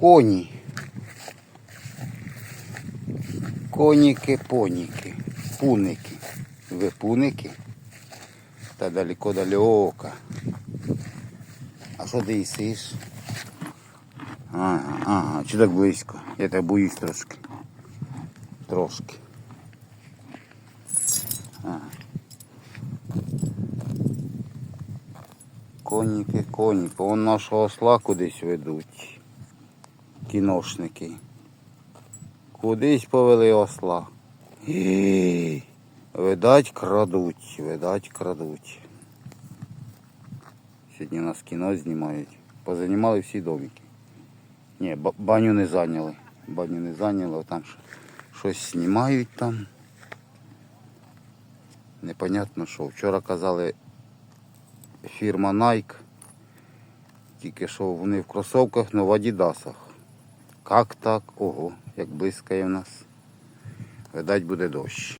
Коні. Коніки, поніки, пуники. Ви пуники? Та далеко далеко. А що ти їсиш? Ага, ага, чи так близько? Я тебе боюсь трошки. Трошки. Ага. Коніки, коніки. Вон нашого осла кудись ведуть. Кіношники. Кудись повели осла. Гі. Видать, крадуть, видать, крадуть. Сьогодні нас кіно знімають. Позанімали всі домики. Ні, баню не зайняли. Баню не зайняли, там щось знімають там. Непонятно що. Вчора казали фірма Nike. Тільки що вони в кросовках, але в Адідасах. Як так? Ого, як блискає в нас. Видать буде дощ.